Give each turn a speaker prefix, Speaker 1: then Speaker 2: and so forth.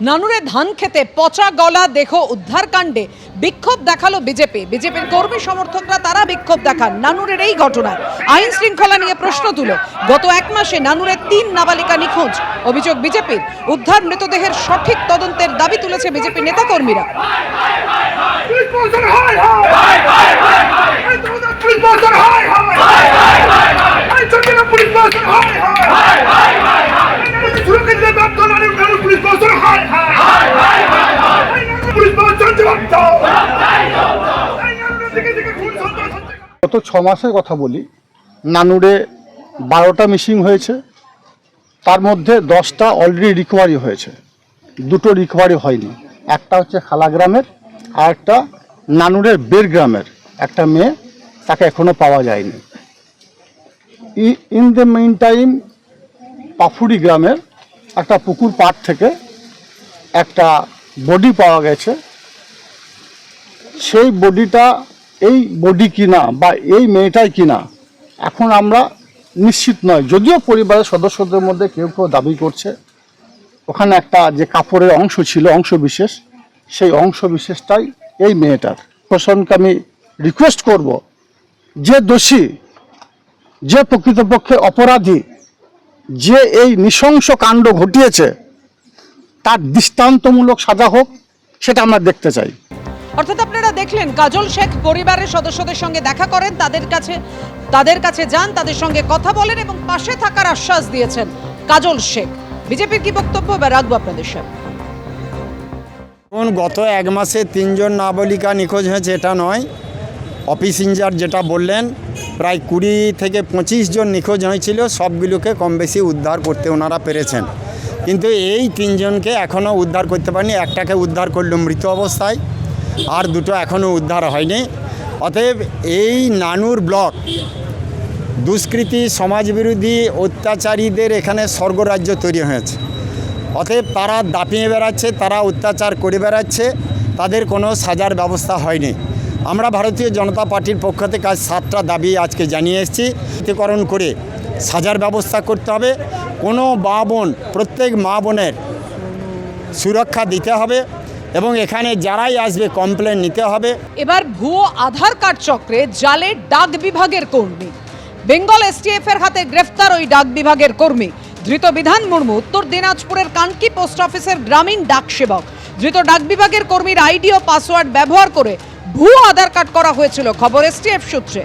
Speaker 1: নানুরে ধান খেতে পচা গলা দেহ উদ্ধার কাণ্ডে বিক্ষোভ দেখাল বিজেপি বিজেপির কর্মী সমর্থকরা তারা বিক্ষোভ দেখান নানুরের এই ঘটনায় আইন শৃঙ্খলা নিয়ে প্রশ্ন তুলো গত এক মাসে নানুরের তিন নাবালিকা নিখোঁজ অভিযোগ বিজেপির উদ্ধার মৃতদেহের সঠিক তদন্তের দাবি তুলেছে বিজেপি নেতাকর্মীরা
Speaker 2: পুলিশ
Speaker 3: গত ছ মাসের কথা বলি, নানুরে বারোটা মিসিং হয়েছে। তার মধ্যে দশটা অলরেডি রিকভারি হয়েছে। দুটো রিকভারি হয়নি। একটা হচ্ছে খালা গ্রামের আর একটা নানুরের বের গ্রামের। একটা মেয়ে তাকে এখনও পাওয়া যায়নি। ইন দ্য মেইন টাইম পাফুরি গ্রামের একটা পুকুর পাড় থেকে একটা বডি পাওয়া গেছে। সেই বডিটা এই বডি কিনা বা এই মেয়েটাই কিনা, এখন আমরা নিশ্চিত নয়। যদিও পরিবারের সদস্যদের মধ্যে কেউ কেউ দাবি করছে, ওখানে একটা যে কাপড়ের অংশ ছিল, অংশ বিশেষ, সেই অংশ বিশেষটাই এই মেয়েটার। প্রশাসনকে আমি রিকোয়েস্ট করব, যে দোষী, যে প্রকৃতপক্ষে অপরাধী, যে এই নৃশংস কাণ্ড ঘটিয়েছে, তার দৃষ্টান্তমূলক সাজা হোক, সেটা আমরা দেখতে চাই।
Speaker 1: অর্থাৎ আপনারা দেখলেন, কাজল শেখ পরিবারের সদস্যদের সঙ্গে দেখা করেন, তাদের কাছে তাদের কাছে যান, তাদের সঙ্গে কথা বলেন এবং পাশে থাকার আশ্বাস দিয়েছেন কাজল শেখ। বিজেপির কি বক্তব্য? বা রাখব আপনাদের সাথে
Speaker 4: গত এক মাসে তিনজন নাবালিকা নিখোঁজ হয়েছে, এটা নয়। অফিস ইনচার্জ যেটা বললেন, প্রায় কুড়ি থেকে পঁচিশ জন নিখোঁজ হয়েছিল, সবগুলোকে কম বেশি উদ্ধার করতে ওনারা পেরেছেন। কিন্তু এই তিনজনকে এখনও উদ্ধার করতে পারেনি, একটাকে উদ্ধার করল মৃত অবস্থায়। আর দুটো এখনও উদ্ধার হয়নি। অতএব এই নানুর ব্লক, দুষ্কৃতী সমাজবিরোধী অত্যাচারীদের এখানে স্বর্গরাজ্য তৈরি হয়েছে। অতএব তারা দাপিয়ে বেড়াচ্ছে, তারা অত্যাচার করে বেড়াচ্ছে, তাদের কোনো সাজার ব্যবস্থা হয়নি। আমরা ভারতীয় জনতা পার্টির পক্ষ থেকে আজ সাতটা দাবি আজকে জানিয়ে এসেছি। ক্ষতিকরণ করে সাজার ব্যবস্থা করতে হবে। কোনো মা বোন, প্রত্যেক মা বোনের সুরক্ষা দিতে হবে। এবং এখানে যারাই আসবে কমপ্লেন নিতে হবে।
Speaker 1: এবার ভুয়ো আধার কার্ড চক্রে জালে ডাক বিভাগের কর্মী। বেঙ্গল এসটিএফ এর হাতে গ্রেফতার ওই ডাক বিভাগের কর্মী। ধৃত বিধান মুর্মু, উত্তর দিনাজপুরের কানকি পোস্ট অফিসের গ্রামীণ ডাক সেবক। ধৃত ডাক বিভাগের কর্মীর আইডি ও পাসওয়ার্ড ব্যবহার করে ভুয়ো আধার কার্ড করা হয়েছিল, খবর এসটিএফ সূত্রে।